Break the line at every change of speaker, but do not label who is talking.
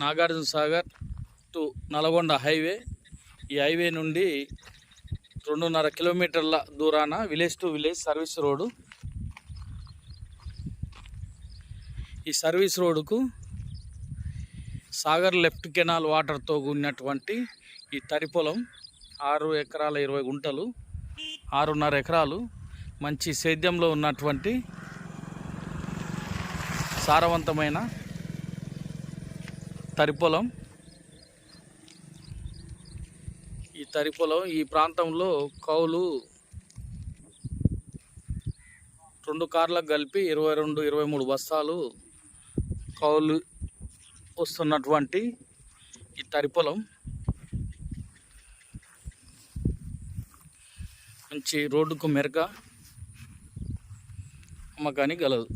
Nagarjuna Sagar to Nalgonda highway. ఈ highway నుండి రెండున్నర కిలోమీటర్ల దూరాన village to village service road. ఈ సర్వీస్ రోడ్డుకు సాగర్ లెఫ్ట్ కెనాల్ వాటర్తో కూడినటువంటి ఈ తరి పొలం ఆరు ఎకరాల ఇరవై గుంటలు ఆరున్నర ఎకరాలు మంచి సేద్యంలో ఉన్నటువంటి సారవంతమైన తరి పొలం ఈ తరి పొలం ఈ ప్రాంతంలో కౌలు రెండు కార్లకు కలిపి ఇరవై రెండు ఇరవై మూడు బస్తాలు కౌలు వస్తున్నటువంటి ఈ తరి పొలం మంచి రోడ్డుకు మెరక అమ్మకానికి గలదు.